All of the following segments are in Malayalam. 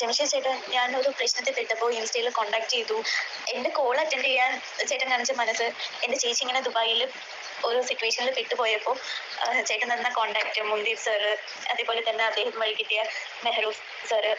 ജംഷീർ ചേട്ടൻ ഞാൻ ഒരു പ്രശ്നത്തിൽ പെട്ടപ്പോൾ ഇൻസ്റ്റയിൽ കോണ്ടാക്ട് ചെയ്തു. എന്റെ കോൾ അറ്റൻഡ് ചെയ്യാൻ ചേട്ടൻ കാണിച്ച മനസ്സ് എന്റെ ചേച്ചി ഇങ്ങനെ ദുബായിൽ ഒരു സിറ്റുവേഷനിൽ പെട്ടുപോയപ്പോൾ ചേട്ടൻ തന്ന കോണ്ടാക്ട് മുന്തിർ സാറ് അതേപോലെ തന്നെ അദ്ദേഹം വഴി കിട്ടിയ നെഹ്റു സാറ്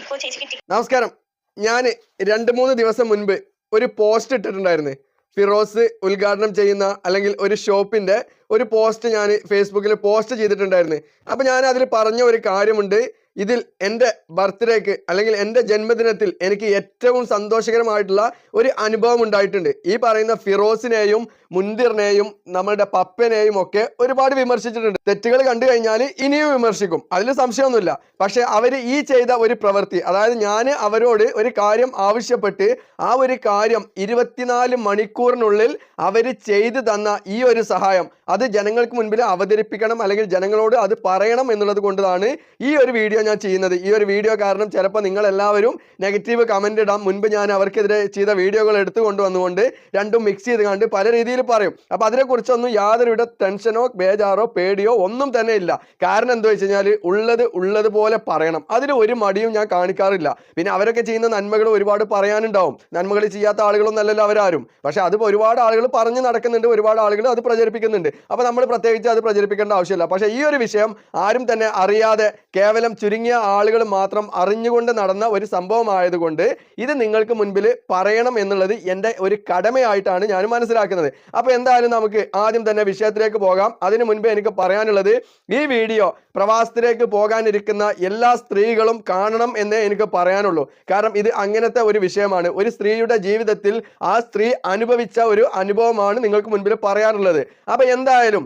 ഇപ്പോൾ ചേച്ചിക്ക് നമസ്കാരം. ഞാൻ രണ്ട് മൂന്ന് ദിവസം മുൻപ് ഒരു പോസ്റ്റ് ഇട്ടിട്ടുണ്ടായിരുന്നു. ഫിറോസ് ഉദ്ഘാടനം ചെയ്യുന്ന അല്ലെങ്കിൽ ഒരു ഷോപ്പിന്റെ ഒരു പോസ്റ്റ് ഞാൻ ഫേസ്ബുക്കിൽ പോസ്റ്റ് ചെയ്തിട്ടുണ്ടായിരുന്നു. അപ്പോൾ ഞാൻ അതിൽ പറഞ്ഞ ഒരു കാര്യമുണ്ട്. ഇതിൽ എന്റെ ബർത്ത്ഡേക്ക് അല്ലെങ്കിൽ എന്റെ ജന്മദിനത്തിൽ എനിക്ക് ഏറ്റവും സന്തോഷകരമായിട്ടുള്ള ഒരു അനുഭവം ഉണ്ടായിട്ടുണ്ട്. ഈ പറയുന്ന ഫിറോസിനെയും മുന്തിറിനെയും നമ്മളുടെ പപ്പനെയും ഒക്കെ ഒരുപാട് വിമർശിച്ചിട്ടുണ്ട്. തെറ്റുകൾ കണ്ടു കഴിഞ്ഞാൽ ഇനിയും വിമർശിക്കും. അതിൽ സംശയമൊന്നുമില്ല. പക്ഷേ അവർ ഈ ചെയ്ത ഒരു പ്രവൃത്തി അതായത് ഞാൻ അവരോട് ഒരു കാര്യം ആവശ്യപ്പെട്ട് ആ ഒരു കാര്യം ഇരുപത്തിനാല് മണിക്കൂറിനുള്ളിൽ അവർ ചെയ്തു തന്ന ഈ ഒരു സഹായം അത് ജനങ്ങൾക്ക് മുൻപിൽ അവതരിപ്പിക്കണം അല്ലെങ്കിൽ ജനങ്ങളോട് അത് പറയണം എന്നുള്ളത് കൊണ്ടാണ് ഈ ഒരു വീഡിയോ ഞാൻ ചെയ്യുന്നത്. ഈ ഒരു വീഡിയോ കാരണം ചിലപ്പോൾ നിങ്ങൾ എല്ലാവരും നെഗറ്റീവ് കമന്റ് ഇടാം. മുൻപ് ഞാൻ അവർക്കെതിരെ ചെയ്ത വീഡിയോകൾ എടുത്തു കൊണ്ടുവന്നുകൊണ്ട് രണ്ടും മിക്സ് ചെയ്ത് കണ്ട് പല രീതിയിൽ പറയും. അപ്പോൾ അതിനെക്കുറിച്ചൊന്നും യാതൊരുവിധ ടെൻഷനോ ബേജാറോ പേടിയോ ഒന്നും തന്നെ ഇല്ല. കാരണം എന്താ വെച്ച് ഉള്ളത് ഉള്ളതുപോലെ പറയണം. അതിൽ ഒരു മടിയും ഞാൻ കാണിക്കാറില്ല. പിന്നെ അവരൊക്കെ ചെയ്യുന്ന നന്മകൾ ഒരുപാട് പറയാനുണ്ടാവും. നന്മകൾ ചെയ്യാത്ത ആളുകളൊന്നും അല്ലല്ലോ അവരാരും. പക്ഷേ അത് ഒരുപാട് ആളുകൾ പറഞ്ഞു നടക്കുന്നുണ്ട്. ഒരുപാട് ആളുകൾ അത് പ്രചരിപ്പിക്കുന്നുണ്ട്. അപ്പോൾ നമ്മൾ പ്രത്യേകിച്ച് അത് പ്രചരിപ്പിക്കേണ്ട ആവശ്യമില്ല. പക്ഷേ ഈ ഒരു വിഷയം ആരും തന്നെ അറിയാതെ കേവലം ചുരുങ്ങിയ ആളുകൾ മാത്രം അറിഞ്ഞുകൊണ്ട് നടന്ന ഒരു സംഭവമായതുകൊണ്ട് ഇത് നിങ്ങൾക്ക് മുൻപിൽ പറയണം എന്നുള്ളത് എന്റെ ഒരു കടമയായിട്ടാണ് ഞാൻ മനസ്സിലാക്കുന്നത്. അപ്പോൾ എന്തായാലും നമുക്ക് ആദ്യം തന്നെ വിഷയത്തിലേക്ക് പോകാം. അതിനു മുൻപ് എനിക്ക് പറയാനുള്ളത് ഈ വീഡിയോ പ്രവാസത്തിലേക്ക് പോകാനിരിക്കുന്ന എല്ലാ സ്ത്രീകളും കാണണം എന്നേ എനിക്ക് പറയാനുള്ളൂ. കാരണം ഇത് അങ്ങനത്തെ ഒരു വിഷയമാണ്. ഒരു സ്ത്രീയുടെ ജീവിതത്തിൽ ആ സ്ത്രീ അനുഭവിച്ച ഒരു അനുഭവമാണ് നിങ്ങൾക്ക് മുൻപിൽ പറയാനുള്ളത്. അപ്പൊ എന്തായാലും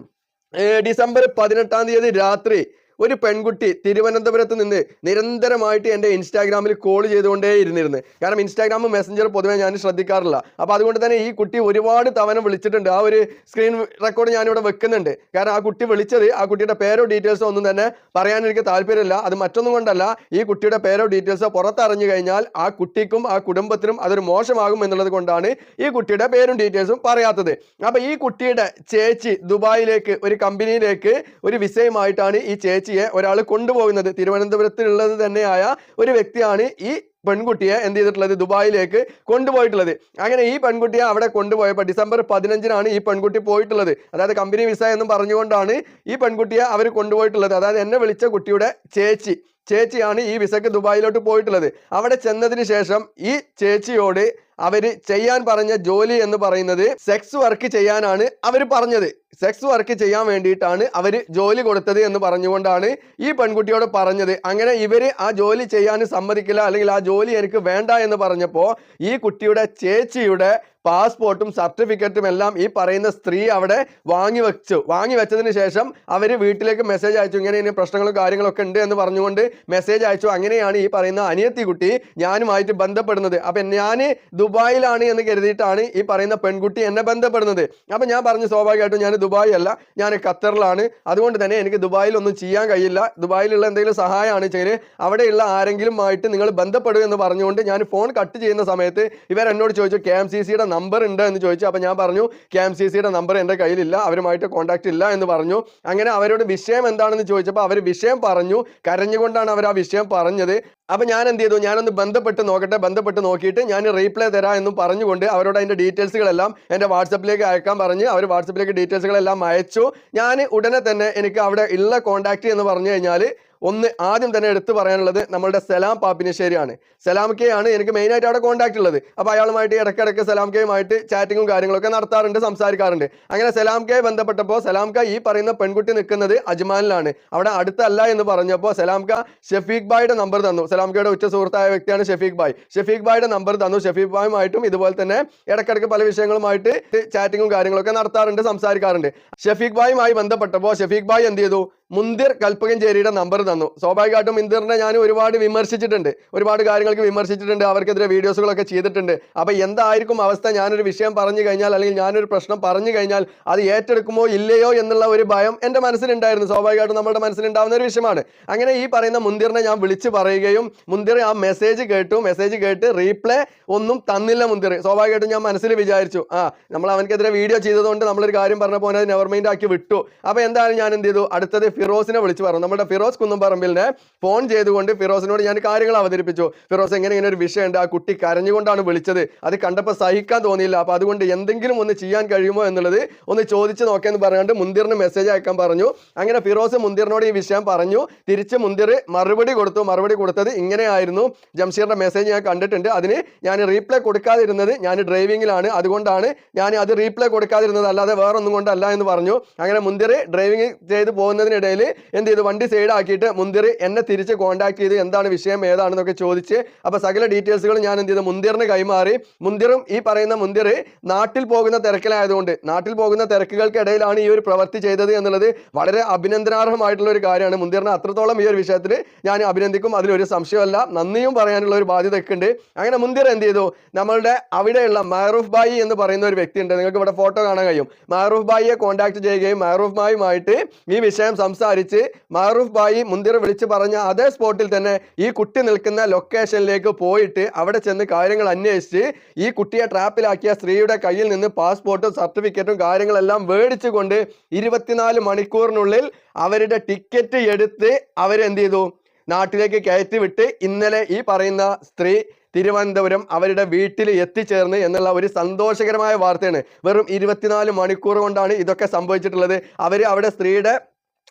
ഡിസംബർ പതിനെട്ടാം തീയതി രാത്രി ഒരു പെൺകുട്ടി തിരുവനന്തപുരത്ത് നിന്ന് നിരന്തരമായിട്ട് എന്റെ ഇൻസ്റ്റാഗ്രാമിൽ കോൾ ചെയ്തുകൊണ്ടേ ഇരുന്നിരുന്നു. കാരണം ഇൻസ്റ്റാഗ്രാം മെസ്സഞ്ചർ പൊതുവേ ഞാൻ ശ്രദ്ധിക്കാറില്ല. അപ്പോൾ അതുകൊണ്ട് തന്നെ ഈ കുട്ടി ഒരുപാട് തവണ വിളിച്ചിട്ടുണ്ട്. ആ ഒരു സ്ക്രീൻ റെക്കോർഡ് ഞാനിവിടെ വെക്കുന്നുണ്ട്. കാരണം ആ കുട്ടി വിളിച്ചത് ആ കുട്ടിയുടെ പേരോ ഡീറ്റെയിൽസോ ഒന്നും തന്നെ പറയാൻ എനിക്ക് താല്പര്യമില്ല. അത് മറ്റൊന്നും കൊണ്ടല്ല. ഈ കുട്ടിയുടെ പേരോ ഡീറ്റെയിൽസോ പുറത്തറിഞ്ഞു കഴിഞ്ഞാൽ ആ കുട്ടിക്കും ആ കുടുംബത്തിനും അതൊരു മോശമാകും എന്നുള്ളത് കൊണ്ടാണ് ഈ കുട്ടിയുടെ പേരും ഡീറ്റെയിൽസും പറയാത്തത്. അപ്പോൾ ഈ കുട്ടിയുടെ ചേച്ചി ദുബായിലേക്ക് ഒരു കമ്പനിയിലേക്ക് ഒരു വിസയുമായിട്ടാണ് ഈ ചേച്ചിയെ ഒരാൾ കൊണ്ടുപോകുന്നത്. തിരുവനന്തപുരത്തിലുള്ളത് തന്നെയായ ഒരു വ്യക്തിയാണ് ഈ പെൺകുട്ടിയെ എന്ത് ചെയ്തിട്ടുള്ളത്? ദുബായിലേക്ക് കൊണ്ടുപോയിട്ടുള്ളത്. അങ്ങനെ ഈ പെൺകുട്ടിയെ അവിടെ കൊണ്ടുപോയപ്പോൾ ഡിസംബർ പതിനഞ്ചിനാണ് ഈ പെൺകുട്ടി പോയിട്ടുള്ളത്. അതായത് കമ്പനി വിസ എന്നും പറഞ്ഞുകൊണ്ടാണ് ഈ പെൺകുട്ടിയെ അവർ കൊണ്ടുപോയിട്ടുള്ളത്. അതായത് എന്നെ വിളിച്ച കുട്ടിയുടെ ചേച്ചി. ചേച്ചിയാണ് ഈ വിസക്ക് ദുബായിലോട്ട് പോയിട്ടുള്ളത്. അവിടെ ചെന്നതിന് ശേഷം ഈ ചേച്ചിയോട് അവർ ചെയ്യാൻ പറഞ്ഞ ജോലി എന്ന് പറയുന്നത് സെക്സ് വർക്ക് ചെയ്യാനാണ് അവർ പറഞ്ഞത്. സെക്സ് വർക്ക് ചെയ്യാൻ വേണ്ടിയിട്ടാണ് അവർ ജോലി കൊടുത്തത് എന്ന് പറഞ്ഞുകൊണ്ടാണ് ഈ പെൺകുട്ടിയോട് പറഞ്ഞത്. അങ്ങനെ ഇവർ ആ ജോലി ചെയ്യാൻ സമ്മതിക്കില്ല അല്ലെങ്കിൽ ആ ജോലി എനിക്ക് വേണ്ട എന്ന് പറഞ്ഞപ്പോൾ ഈ കുട്ടിയുടെ ചേച്ചിയുടെ പാസ്പോർട്ടും സർട്ടിഫിക്കറ്റും എല്ലാം ഈ പറയുന്ന സ്ത്രീ അവിടെ വാങ്ങി വെച്ചു. വാങ്ങി വെച്ചതിന് ശേഷം അവർ വീട്ടിലേക്ക് മെസ്സേജ് അയച്ചു. ഇങ്ങനെ ഇനി പ്രശ്നങ്ങളും കാര്യങ്ങളൊക്കെ ഉണ്ട് എന്ന് പറഞ്ഞുകൊണ്ട് മെസ്സേജ് അയച്ചു. അങ്ങനെയാണ് ഈ പറയുന്ന അനിയത്തി കുട്ടി ഞാനുമായിട്ട് ബന്ധപ്പെടുന്നത്. അപ്പം ഞാൻ ദുബായിലാണ് എന്ന് കരുതിയിട്ടാണ് ഈ പറയുന്ന പെൺകുട്ടി എന്നെ ബന്ധപ്പെടുന്നത്. അപ്പം ഞാൻ പറഞ്ഞു സ്വാഭാവികമായിട്ടും ഞാൻ ദുബായി അല്ല. ഞാൻ ഖത്തറിലാണ്. അതുകൊണ്ട് തന്നെ എനിക്ക് ദുബായിൽ ഒന്നും ചെയ്യാൻ കഴിയില്ല. ദുബായിലുള്ള എന്തെങ്കിലും സഹായമാണ് ചെയ്ത് അവിടെയുള്ള ആരെങ്കിലും ആയിട്ട് നിങ്ങൾ ബന്ധപ്പെടുക എന്ന് പറഞ്ഞുകൊണ്ട് ഞാൻ ഫോൺ കട്ട് ചെയ്യുന്ന സമയത്ത് ഇവർ എന്നോട് ചോദിച്ചു കെ എം സി സിയുടെ നമ്പർ ഉണ്ട് എന്ന് ചോദിച്ചു. അപ്പോൾ ഞാൻ പറഞ്ഞു കെ എം സി സിയുടെ നമ്പർ എന്റെ കയ്യിലില്ല അവരുമായിട്ട് കോൺടാക്റ്റ് ഇല്ല എന്ന് പറഞ്ഞു. അങ്ങനെ അവരോട് വിഷയം എന്താണെന്ന് ചോദിച്ചപ്പോൾ അവർ വിഷയം പറഞ്ഞു. കരഞ്ഞുകൊണ്ടാണ് അവർ ആ വിഷയം പറഞ്ഞത്. അപ്പോൾ ഞാൻ എന്ത് ചെയ്തു? ഞാനൊന്ന് ബന്ധപ്പെട്ട് നോക്കട്ടെ. ബന്ധപ്പെട്ട് നോക്കിയിട്ട് ഞാൻ റീപ്ലൈ തരാം എന്നും പറഞ്ഞുകൊണ്ട് അവരോട് അതിന്റെ ഡീറ്റെയിൽസുകളെല്ലാം എന്റെ വാട്സപ്പിലേക്ക് അയക്കാൻ പറഞ്ഞ് അവർ വാട്സപ്പിലേക്ക് ഡീറ്റെയിൽസുകളെല്ലാം അയച്ചു. ഞാൻ ഉടനെ തന്നെ എനിക്ക് അവിടെ ഉള്ള കോൺടാക്റ്റ് എന്ന് പറഞ്ഞു കഴിഞ്ഞാൽ ഒന്ന് ആദ്യം തന്നെ എടുത്തു പറയാനുള്ളത് നമ്മളുടെ സലാം പാപ്പിനിശ്ശേരിയാണ്. സലാം കെ ആണ് എനിക്ക് മെയിനായിട്ട് അവിടെ കോൺടാക്ട് ഉള്ളത്. അപ്പോൾ അയാളുമായിട്ട് ഇടയ്ക്കിടയ്ക്ക് സലാം കെയുമായിട്ട് ചാറ്റിങ്ങും കാര്യങ്ങളൊക്കെ നടത്താറുണ്ട് സംസാരിക്കാറുണ്ട്. അങ്ങനെ സലാം കെ ബന്ധപ്പെട്ടപ്പോൾ സലാം ക ഈ പറയുന്ന പെൺകുട്ടി നിൽക്കുന്നത് അജ്മാനിലാണ് അവിടെ അടുത്തല്ല എന്ന് പറഞ്ഞപ്പോൾ സലാം ക ഷഫീഖ് ബായിയുടെ നമ്പർ തന്നു. സലാം കയുടെ ഉച്ച സുഹൃത്തായ വ്യക്തിയാണ് ഷഫീഖ് ബായ് ഷഫീഖ് ബായിയുടെ നമ്പർ തന്നു. ഷഫീഖ് ബായുമായിട്ടും ഇതുപോലെ തന്നെ ഇടയ്ക്കിടയ്ക്ക് പല വിഷയങ്ങളുമായിട്ട് ചാറ്റിങ്ങും കാര്യങ്ങളൊക്കെ നടത്താറുണ്ട് സംസാരിക്കാറുണ്ട്. ഷഫീഖ് ബായുമായി ബന്ധപ്പെട്ടപ്പോൾ ഷഫീഖ് ബായ് എന്ത് ചെയ്തു? മുന്തിർ കൽപ്പകഞ്ചേരിയുടെ നമ്പർ തന്നു. സ്വാഭാവികമായിട്ടും മുന്തിറിനെ ഞാൻ ഒരുപാട് വിമർശിച്ചിട്ടുണ്ട്. ഒരുപാട് കാര്യങ്ങൾക്ക് വിമർശിച്ചിട്ടുണ്ട്. അവർക്കെതിരെ വീഡിയോസുകളൊക്കെ ചെയ്തിട്ടുണ്ട്. അപ്പോൾ എന്തായിരിക്കും അവസ്ഥ? ഞാനൊരു വിഷയം പറഞ്ഞു കഴിഞ്ഞാൽ അല്ലെങ്കിൽ ഞാനൊരു പ്രശ്നം പറഞ്ഞു കഴിഞ്ഞാൽ അത് ഏറ്റെടുക്കുമോ ഇല്ലയോ എന്നുള്ള ഒരു ഭയം എന്റെ മനസ്സിലുണ്ടായിരുന്നു. സ്വാഭാവികമായിട്ടും നമ്മുടെ മനസ്സിലുണ്ടാവുന്ന ഒരു വിഷയമാണ്. അങ്ങനെ ഈ പറയുന്ന മുന്തിറിനെ ഞാൻ വിളിച്ച് പറയുകയും മുന്തിർ ആ മെസ്സേജ് കേട്ടു. മെസ്സേജ് കേട്ട് റീപ്ലേ ഒന്നും തന്നില്ല മുന്തിർ സ്വാഭാവികമായിട്ടും ഞാൻ മനസ്സിൽ വിചാരിച്ചു ആ നമ്മൾ അവനക്കെതിരെ വീഡിയോ ചെയ്തതുകൊണ്ട് നമ്മളൊരു കാര്യം പറഞ്ഞപ്പോൾ നെവർ മൈൻഡ് ആക്കി വിട്ടു. അപ്പോൾ എന്തായാലും ഞാൻ എന്ത് ചെയ്തു? അടുത്തത് ഫിറോസിനെ വിളിച്ച് പറഞ്ഞു. നമ്മുടെ ഫിറോസ് കുന്നുംപറമ്പിലിനെ ഫോൺ ചെയ്തുകൊണ്ട് ഫിറോസിനോട് ഞാൻ കാര്യങ്ങൾ അവതരിപ്പിച്ചു. ഫിറോസ് എങ്ങനെ ഇങ്ങനെ ഒരു വിഷയമുണ്ട്? ആ കുട്ടി കരഞ്ഞുകൊണ്ടാണ് വിളിച്ചത്. അത് കണ്ടപ്പോൾ സഹിക്കാൻ തോന്നിയില്ല. അപ്പോൾ അതുകൊണ്ട് എന്തെങ്കിലും ഒന്ന് ചെയ്യാൻ കഴിയുമോ എന്നുള്ളത് ഒന്ന് ചോദിച്ചു നോക്കിയെന്ന് പറഞ്ഞുകൊണ്ട് മുന്തിറിന് മെസ്സേജ് അയക്കാൻ പറഞ്ഞു. അങ്ങനെ ഫിറോസ് മുന്തിറിനോട് ഈ വിഷയം പറഞ്ഞു. തിരിച്ച് മുന്തിർ മറുപടി കൊടുത്തു. മറുപടി കൊടുത്തത് ഇങ്ങനെയായിരുന്നു. ജംഷീറിന്റെ മെസ്സേജ് ഞാൻ കണ്ടിട്ടുണ്ട്. അതിന് ഞാൻ റീപ്ലൈ കൊടുക്കാതിരുന്നത് ഞാൻ ഡ്രൈവിങ്ങിലാണ് അതുകൊണ്ടാണ് ഞാൻ അത് റീപ്ലൈ കൊടുക്കാതിരുന്നത്. അല്ലാതെ വേറൊന്നും കൊണ്ടല്ല എന്ന് പറഞ്ഞു. അങ്ങനെ മുന്തിർ ഡ്രൈവിംഗ് ചെയ്ത് പോകുന്നതിനിടയിൽ എന്ത് ചെയ്തു? വണ്ടി സൈഡ് ആക്കിയിട്ട് മുന്തിർ എന്നെ തിരിച്ച് കോണ്ടാക്ട് ചെയ്ത്. എന്താണ് വിഷയം? ഏതാണെന്നൊക്കെ ചോദിച്ച് അപ്പോൾ സകല ഡീറ്റെയിൽസുകൾ ഞാൻ എന്ത് ചെയ്തു? മുന്തിറിന് കൈമാറി. മുന്തിറും ഈ പറയുന്ന മുന്തിർ നാട്ടിൽ പോകുന്ന തിരക്കിലായതുകൊണ്ട് നാട്ടിൽ പോകുന്ന തിരക്കുകൾക്കിടയിലാണ് ഈ ഒരു പ്രവൃത്തി ചെയ്തത് എന്നുള്ളത് വളരെ അഭിനന്ദനാർഹമായിട്ടുള്ള ഒരു കാര്യമാണ്. മുന്തിറിനെ അത്രത്തോളം ഈ ഒരു വിഷയത്തിൽ ഞാൻ അഭിനന്ദിക്കും. അതിലൊരു സംശയമല്ല. നന്ദിയും പറയാനുള്ള ഒരു ബാധ്യത ഒക്കെ ഉണ്ട് അങ്ങനെ മുന്തിർ എന്ത് ചെയ്തു? നമ്മളുടെ അവിടെയുള്ള മാറൂഫ് ബായി എന്ന് പറയുന്ന ഒരു വ്യക്തിയുണ്ട്. നിങ്ങൾക്ക് ഇവിടെ ഫോട്ടോ കാണാൻ കഴിയും. മാറൂഫ് ബായിയെ കോൺടാക്ട് ചെയ്യുകയും മാറൂഫ് ബായുമായിട്ട് ഈ വിഷയം സംസാരിച്ച് മാറൂഫ് ബായി മുന്തിർ വിളിച്ച് പറഞ്ഞ അതേ സ്പോട്ടിൽ തന്നെ ഈ കുട്ടി നിൽക്കുന്ന ലൊക്കേഷനിലേക്ക് പോയിട്ട് അവിടെ ചെന്ന് കാര്യങ്ങൾ അന്വേഷിച്ച് ഈ കുട്ടിയെ ട്രാപ്പിലാക്കിയ സ്ത്രീയുടെ കയ്യിൽ നിന്ന് പാസ്പോർട്ടും സർട്ടിഫിക്കറ്റും കാര്യങ്ങളെല്ലാം മേടിച്ചുകൊണ്ട് ഇരുപത്തിനാല് മണിക്കൂറിനുള്ളിൽ അവരുടെ ടിക്കറ്റ് എടുത്ത് അവരെന്ത് ചെയ്തു? നാട്ടിലേക്ക് കയറ്റി വിട്ട് ഇന്നലെ ഈ പറയുന്ന സ്ത്രീ തിരുവനന്തപുരം അവരുടെ വീട്ടിൽ എത്തിച്ചേർന്ന് എന്നുള്ള ഒരു സന്തോഷകരമായ വാർത്തയാണ്. വെറും ഇരുപത്തിനാല് മണിക്കൂർ കൊണ്ടാണ് ഇതൊക്കെ സംഭവിച്ചിട്ടുള്ളത്. അവർ അവിടെ സ്ത്രീയുടെ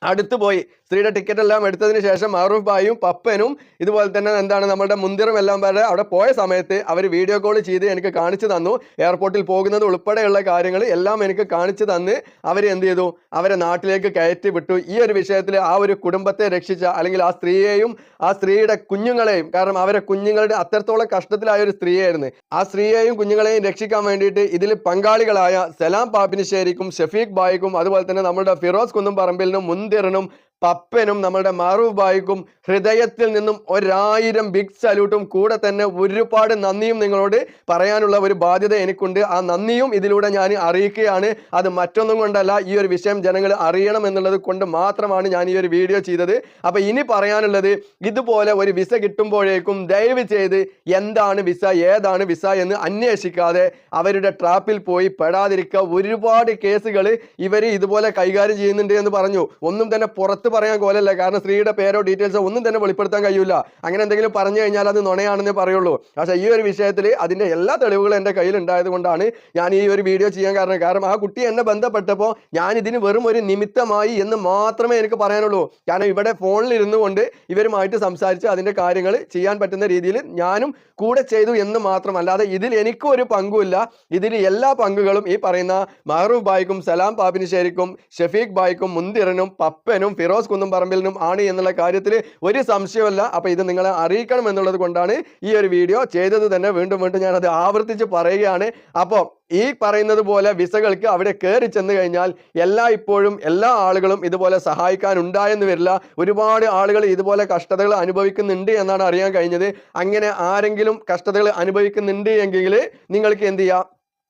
അടുത്ത് പോയി. സ്ത്രീയുടെ ടിക്കറ്റ് എല്ലാം എടുത്തതിന് ശേഷം മാറൂഫ് ബായും പപ്പനും ഇതുപോലെ തന്നെ എന്താണ് നമ്മുടെ മുന്തിറും എല്ലാം വരെ അവിടെ പോയ സമയത്ത് അവർ വീഡിയോ കോൾ ചെയ്ത് എനിക്ക് കാണിച്ചു തന്നു. എയർപോർട്ടിൽ പോകുന്നത് ഉൾപ്പെടെയുള്ള കാര്യങ്ങൾ എല്ലാം എനിക്ക് കാണിച്ചു തന്ന് അവർ എന്ത് ചെയ്തു? അവരെ നാട്ടിലേക്ക് കയറ്റി വിട്ടു. ഈ ഒരു വിഷയത്തിൽ ആ ഒരു കുടുംബത്തെ രക്ഷിച്ച അല്ലെങ്കിൽ ആ സ്ത്രീയെയും ആ സ്ത്രീയുടെ കുഞ്ഞുങ്ങളെയും കാരണം അവരെ കുഞ്ഞുങ്ങളുടെ അത്രത്തോളം കഷ്ടത്തിലായ ഒരു സ്ത്രീയായിരുന്നു. ആ സ്ത്രീയെയും കുഞ്ഞുങ്ങളെയും രക്ഷിക്കാൻ വേണ്ടിയിട്ട് ഇതിൽ പങ്കാളികളായ സലാം പാപ്പിനിശ്ശേരിക്കും ഷഫീഖ് ബായിക്കും അതുപോലെ തന്നെ നമ്മുടെ ഫിറോസ് കുന്നും പറമ്പിലിനും മുന്തിറിനും പപ്പനും നമ്മളുടെ മാറു ബായിക്കും ഹൃദയത്തിൽ നിന്നും ഒരായിരം ബിഗ് സല്യൂട്ടും കൂടെ തന്നെ ഒരുപാട് നന്ദിയും നിങ്ങളോട് പറയാനുള്ള ഒരു ബാധ്യത എനിക്കുണ്ട്. ആ നന്ദിയും ഇതിലൂടെ ഞാൻ അറിയിക്കുകയാണ്. അത് മറ്റൊന്നും കൊണ്ടല്ല ഈ ഒരു വിഷയം ജനങ്ങൾ അറിയണം എന്നുള്ളത് കൊണ്ട് മാത്രമാണ് ഞാൻ ഈ ഒരു വീഡിയോ ചെയ്തത്. അപ്പോൾ ഇനി പറയാനുള്ളത് ഇതുപോലെ ഒരു വിസ കിട്ടുമ്പോഴേക്കും ദയവ് ചെയ്ത് എന്താണ് വിസ ഏതാണ് വിസ എന്ന് അന്വേഷിക്കാതെ അവരുടെ ട്രാപ്പിൽ പോയി പെടാതിരിക്കുക. ഒരുപാട് കേസുകൾ ഇവർ ഇതുപോലെ കൈകാര്യം ചെയ്യുന്നുണ്ട് എന്ന് പറഞ്ഞു. ഒന്നും തന്നെ പുറത്ത് പറയാൻ കോലല്ല. കാരണം സ്ത്രീയുടെ പേരോ ഡീറ്റെയിൽസോ ഒന്നും തന്നെ വെളിപ്പെടുത്താൻ കഴിയില്ല അങ്ങനെ എന്തെങ്കിലും പറഞ്ഞു കഴിഞ്ഞാൽ അത് നുണയാണെന്ന് പറയുള്ളൂ. പക്ഷേ ഈ ഒരു വിഷയത്തിൽ അതിന്റെ എല്ലാ തെളിവുകളും എന്റെ കയ്യിൽ ഉണ്ടായതുകൊണ്ടാണ് ഞാൻ ഈ ഒരു വീഡിയോ ചെയ്യാൻ കാരണം. കാരണം ആ കുട്ടി എന്നെ ബന്ധപ്പെട്ടപ്പോൾ ഞാൻ ഇതിന് വെറും ഒരു നിമിത്തമായി എന്ന് മാത്രമേ എനിക്ക് പറയാനുള്ളൂ. കാരണം ഇവിടെ ഫോണിൽ ഇരുന്നു കൊണ്ട് ഇവരുമായിട്ട് സംസാരിച്ച് അതിന്റെ കാര്യങ്ങൾ ചെയ്യാൻ പറ്റുന്ന രീതിയിൽ ഞാനും കൂടെ ചെയ്തു എന്ന് മാത്രം. അല്ലാതെ ഇതിൽ എനിക്കും ഒരു പങ്കുമില്ല. ഇതിൽ എല്ലാ പങ്കുകളും ഈ പറയുന്ന മഹറൂഫ് ബായിക്കും സലാം പാപ്പിനിശ്ശേരിക്കും ഷഫീഖ് ബായിക്കും മുന്തിറനും പപ്പനും ഫിറോസ് കുന്നുംപറമ്പിലിനും ആണ് എന്നുള്ള കാര്യത്തിൽ ഒരു സംശയമല്ല. അപ്പോൾ ഇത് നിങ്ങളെ അറിയിക്കണം എന്നുള്ളത് കൊണ്ടാണ് ഈ ഒരു വീഡിയോ ചെയ്തത് തന്നെ. വീണ്ടും വീണ്ടും ഞാനത് ആവർത്തിച്ച് പറയുകയാണ്. അപ്പോൾ ഈ പറയുന്നത് പോലെ വിസകൾക്ക് അവിടെ കയറി ചെന്ന് കഴിഞ്ഞാൽ എല്ലാ ഇപ്പോഴും എല്ലാ ആളുകളും ഇതുപോലെ സഹായിക്കാൻ ഉണ്ടായെന്ന് വരില്ല. ഒരുപാട് ആളുകൾ ഇതുപോലെ കഷ്ടതകൾ അനുഭവിക്കുന്നുണ്ട് എന്നാണ് അറിയാൻ കഴിഞ്ഞത്. അങ്ങനെ ആരെങ്കിലും കഷ്ടതകൾ അനുഭവിക്കുന്നുണ്ട് എങ്കിൽ നിങ്ങൾക്ക് എന്ത് ചെയ്യാം?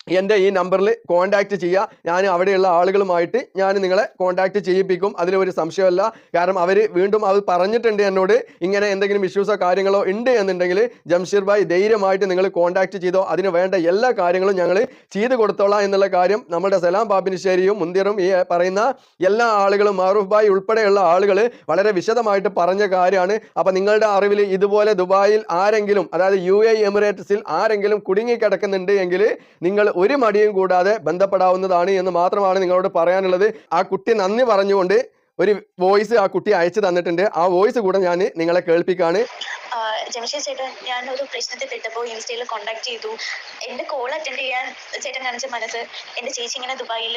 എന്റെ ഈ നമ്പറിൽ കോൺടാക്റ്റ് ചെയ്യുക. ഞാൻ അവിടെയുള്ള ആളുകളുമായിട്ട് ഞാൻ നിങ്ങളെ കോൺടാക്റ്റ് ചെയ്യിപ്പിക്കും. അതിലൊരു സംശയമല്ല. കാരണം അവർ വീണ്ടും അത് പറഞ്ഞിട്ടുണ്ട് എന്നോട്. ഇങ്ങനെ എന്തെങ്കിലും ഇഷ്യൂസോ കാര്യങ്ങളോ ഉണ്ട് എന്നുണ്ടെങ്കിൽ ജംഷീർ ഭായ് ധൈര്യമായിട്ട് നിങ്ങൾ കോൺടാക്റ്റ് ചെയ്തോ. അതിന് വേണ്ട എല്ലാ കാര്യങ്ങളും ഞങ്ങൾ ചെയ്തു കൊടുത്തോളാം എന്നുള്ള കാര്യം നമ്മുടെ സലാം ബാബിനിശ്ശേരിയും മുന്തിറും ഈ പറയുന്ന എല്ലാ ആളുകളും മാറൂഫ് ഭായ് ഉൾപ്പെടെയുള്ള ആളുകൾ വളരെ വിശദമായിട്ട് പറഞ്ഞ കാര്യമാണ്. അപ്പോൾ നിങ്ങളുടെ അറിവിൽ ഇതുപോലെ ദുബായിൽ ആരെങ്കിലും അതായത് യു എമിറേറ്റ്സിൽ ആരെങ്കിലും കുടുങ്ങി കിടക്കുന്നുണ്ട് എങ്കിൽ നിങ്ങൾ ഒരു മടിയും കൂടാതെ ബന്ധപ്പെടാവുന്നതാണ് എന്ന് മാത്രമാണ് നിങ്ങളോട് പറയാനുള്ളത്. ആ കുട്ടി നന്ദി പറഞ്ഞുകൊണ്ട് ഒരു വോയിസ് ആ കുട്ടി അയച്ചു തന്നിട്ടുണ്ട്. ആ വോയിസ് കൂടെ ഞാൻ നിങ്ങളെ കേൾപ്പിക്കാണ്. ജംഷേദ് ചേട്ടൻ ഞാൻ ഒരു പ്രശ്നത്തിൽ പെട്ടപ്പോൾ ഇൻസ്റ്റയിൽ കോണ്ടാക്ട് ചെയ്തു. എന്റെ കോൾ അറ്റൻഡ് ചെയ്യാൻ ചേട്ടൻ കാണിച്ച മനസ്സ് എന്റെ ചേച്ചി ഇങ്ങനെ ദുബായിൽ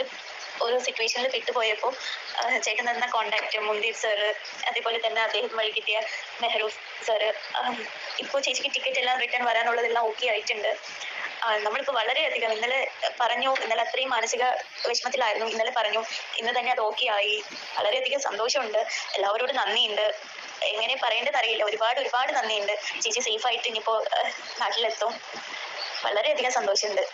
ഒരു സിറ്റുവേഷനിൽ പെട്ടുപോയപ്പോൾ ചേട്ടൻ തന്ന കോണ്ടാക്ട് മുന്ദീപ് സാറ് അതേപോലെ തന്നെ അദ്ദേഹം വഴി കിട്ടിയ നെഹ്റു സാറ് ഇപ്പോൾ ചേച്ചിക്ക് ടിക്കറ്റ് എല്ലാം റിട്ടേൺ വരാനുള്ളതെല്ലാം ഓക്കെ ആയിട്ടുണ്ട്. ആ, നമ്മളിപ്പോൾ വളരെയധികം ഇന്നലെ പറഞ്ഞു ഇന്നലെ അത്രയും മാനസിക വിഷമത്തിലായിരുന്നു. ഇന്നലെ പറഞ്ഞു ഇന്ന് തന്നെ അത് ഓക്കെ ആയി. വളരെയധികം സന്തോഷമുണ്ട്. എല്ലാവരോടും നന്ദിയുണ്ട്. എങ്ങനെ പറയേണ്ടത് അറിയില്ല. ഒരുപാട് ഒരുപാട് നന്ദിയുണ്ട്. ചേച്ചി സേഫ് ആയിട്ട് ഇനിയിപ്പോ നാട്ടിലെത്തും. വളരെയധികം സന്തോഷമുണ്ട്.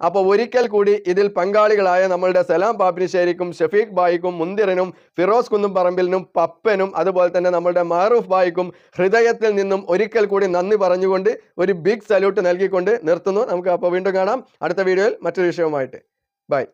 അപ്പോൾ ഒരിക്കൽ കൂടി ഇതിൽ പങ്കാളികളായ നമ്മളുടെ സലാം പാപ്പിനിശ്ശേരിക്കും ഷഫീഖ് ബായിക്കും മുന്തിറിനും ഫിറോസ് കുന്നുംപറമ്പിലിനും പപ്പനും അതുപോലെ തന്നെ നമ്മളുടെ മാറൂഫ് ബായിക്കും ഹൃദയത്തിൽ നിന്നും ഒരിക്കൽ കൂടി നന്ദി പറഞ്ഞുകൊണ്ട് ഒരു ബിഗ് സല്യൂട്ട് നൽകിക്കൊണ്ട് നിർത്തുന്നു. നമുക്ക് അപ്പോൾ വീണ്ടും കാണാം. അടുത്ത വീഡിയോയിൽ മറ്റൊരു വിഷയവുമായിട്ട്. ബൈ